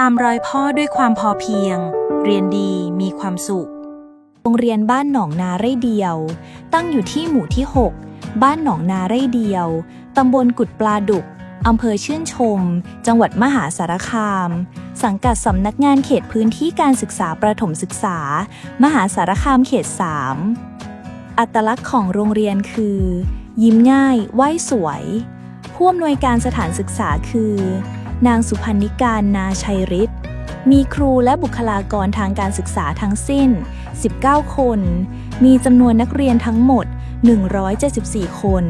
ตามรอยพ่อด้วยความพอเพียง เรียนดีมีความสุข โรงเรียนบ้านหนองนาไร่เดียว ตั้งอยู่ที่หมู่ที่ 6 บ้านหนองนาไร่เดียว ตำบลกุดปลาดุกอำเภอชื่นชม จังหวัดมหาสารคาม สังกัดสำนักงานเขตพื้นที่การศึกษาประถมศึกษา มหาสารคามเขต 3 อัตลักษณ์ของโรงเรียนคือ ยิ้มง่าย ไหวสวย ผู้อำนวยการสถานศึกษาคือ นางสุพันนิการนาชัยฤทธิ์มีครูและบุคลากรทางการศึกษาทั้งสิ้น 19 คน มีจำนวนนักเรียนทั้งหมด 174 คน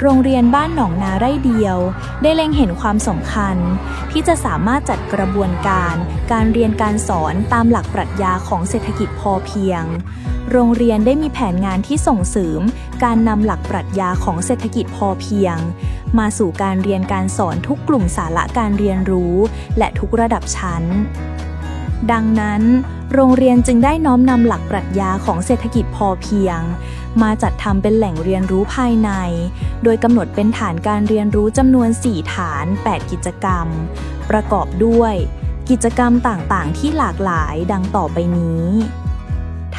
โรงเรียนบ้านหนองนาไร่เดียว ได้เล็งเห็นความสำคัญ ที่จะสามารถจัดกระบวนการ การเรียนการสอนตามหลักปรัชญาของเศรษฐกิจพอเพียง โรงเรียนได้มีแผนงานที่ส่งเสริม การนำหลักปรัชญาของเศรษฐกิจพอเพียง มาสู่การเรียนการสอนทุกกลุ่มสาระการเรียนรู้ และทุกระดับชั้น ดังนั้น โรงเรียนจึงได้น้อมนำหลักปรัชญาของเศรษฐกิจพอเพียง มาจัดทำเป็นแหล่งเรียนรู้ภายใน โดยกำหนดเป็นฐานการเรียนรู้จำนวน 4 ฐาน 8 กิจกรรม ประกอบด้วย กิจกรรมต่างๆ ที่หลากหลายดังต่อไปนี้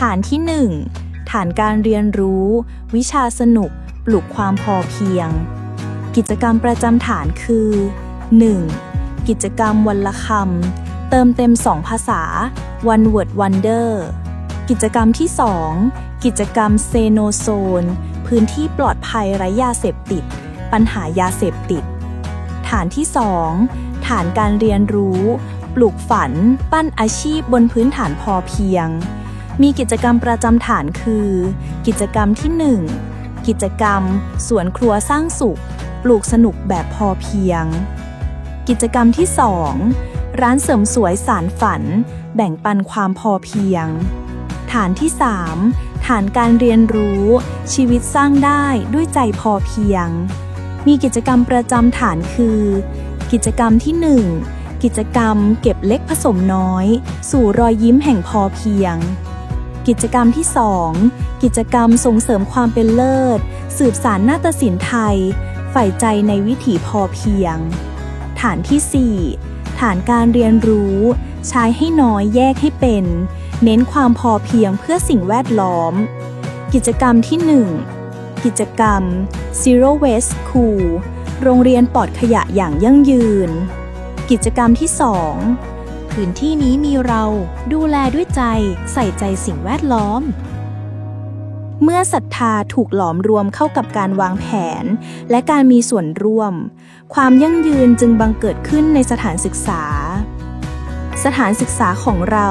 ฐานที่ 1 ฐานการเรียนรู้ วิชาสนุก ปลุกความพอเพียง กิจกรรมประจำฐานคือ 1. กิจกรรมวันละคำ เติมเต็ม 2 ภาษา One Word Wonder กิจกรรมที่ 2 กิจกรรมเซโนโซน พื้นที่ปลอดภัยไร้ยาเสพติด ปัญหายาเสพติด ฐานที่ 2 ฐานการเรียนรู้ ปลูกฝัน ปั้นอาชีพบนพื้นฐานพอเพียง มีกิจกรรมประจำฐานคือ กิจกรรมที่ 1 กิจกรรม สวนครัวสร้างสุข ปลูกสนุกแบบพอเพียง กิจกรรมที่ 2 ร้านเสริมสวยสารฝัน แบ่งปันความพอเพียง ฐานที่ 3 ฐานการเรียนรู้ ชีวิตสร้างได้ด้วยใจพอเพียง มีกิจกรรมประจำฐานคือ กิจกรรมที่ 1กิจกรรมเก็บเล็กผสมน้อย สู่รอยยิ้มแห่งพอเพียง กิจกรรมที่ 2 กิจกรรมส่งเสริมความเป็นเลิศ สืบสารนาฏศิลป์ไทย ใฝ่ใจในวิถีพอเพียง ฐานที่ 4 ฐานการเรียนรู้ ใช้ให้น้อยแยกให้เป็น เน้นความพอเพียงเพื่อสิ่งแวดล้อม กิจกรรมที่ 1 กิจกรรม Zero Waste School โรงเรียนปลอดขยะอย่างยั่งยืน กิจกรรมที่ 2 พื้นที่นี้มีเรา ดูแลด้วยใจ ใส่ใจสิ่งแวดล้อม เมื่อศรัทธาถูกหลอมรวมเข้ากับการวางแผน และการมีส่วนร่วม ความยั่งยืนจึงบังเกิดขึ้นในสถานศึกษา สถานศึกษาของเรา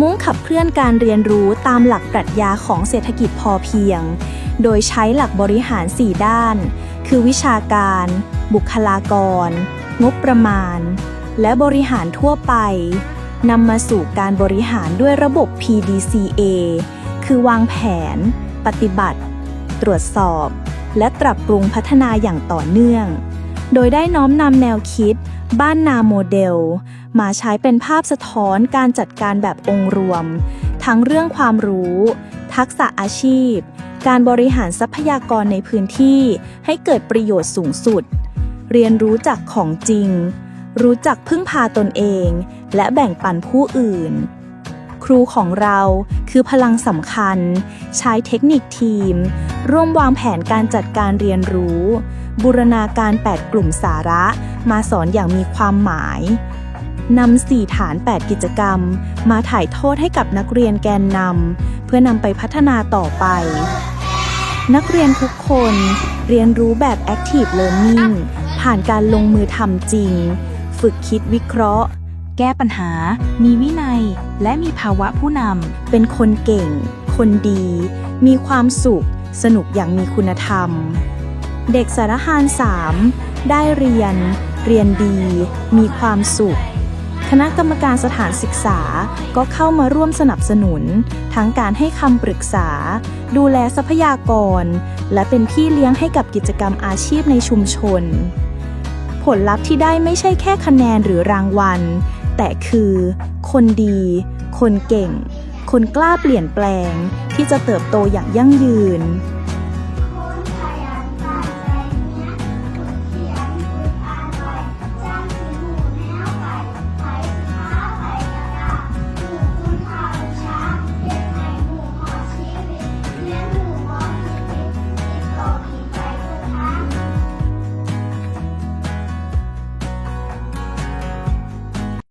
มุ่งขับเคลื่อนการเรียนรู้ตามหลักปรัชญาของเศรษฐกิจพอเพียง โดยใช้หลักบริหาร 4 ด้าน คือวิชาการ บุคลากร งบประมาณ และบริหารทั่วไปนำมาสู่การบริหารด้วยระบบ PDCA คือวางแผน ปฏิบัติ ตรวจสอบ และปรับปรุงพัฒนาอย่างต่อเนื่อง โดยได้น้อมนำแนวคิด บ้านนาโมเดล มาใช้เป็นภาพสะท้อนการจัดการแบบองค์รวม ทั้งเรื่องความรู้ ทักษะอาชีพ การบริหารทรัพยากรในพื้นที่ ให้เกิดประโยชน์สูงสุด เรียนรู้จากของจริง รู้จักพึ่งพาตนเอง และแบ่งปันผู้อื่น ครูของเราคือพลังสำคัญ ใช้เทคนิคทีม ร่วมวางแผนการจัดการเรียนรู้ บูรณาการ 8 กลุ่มสาระมาสอนอย่างมีความหมายนำ4ฐาน 8 กิจกรรม มาถ่ายทอดให้กับนักเรียนแกนนำเพื่อนำไปพัฒนาต่อไป นักเรียนทุกคนเรียนรู้แบบ Active Learning ผ่านการลงมือทำจริง ฝึกคิดวิเคราะห์ แก้ปัญหา มีวินัย และมีภาวะผู้นำ เป็นคนเก่ง คนดี มีความสุข สนุกอย่างมีคุณธรรม เด็กสารหาร3ได้เรียน เรียนดี มีความสุขคณะกรรมการสถานศึกษาก็เข้ามาร่วมสนับสนุน ทั้งการให้คำปรึกษา ดูแลทรัพยากร และเป็นพี่เลี้ยงให้กับกิจกรรมอาชีพในชุมชน ผลลัพธ์ที่ได้ไม่ใช่แค่คะแนนหรือรางวัล แต่คือ คนดี คนเก่ง คนกล้าเปลี่ยนแปลง ที่จะเติบโตอย่างยั่งยืน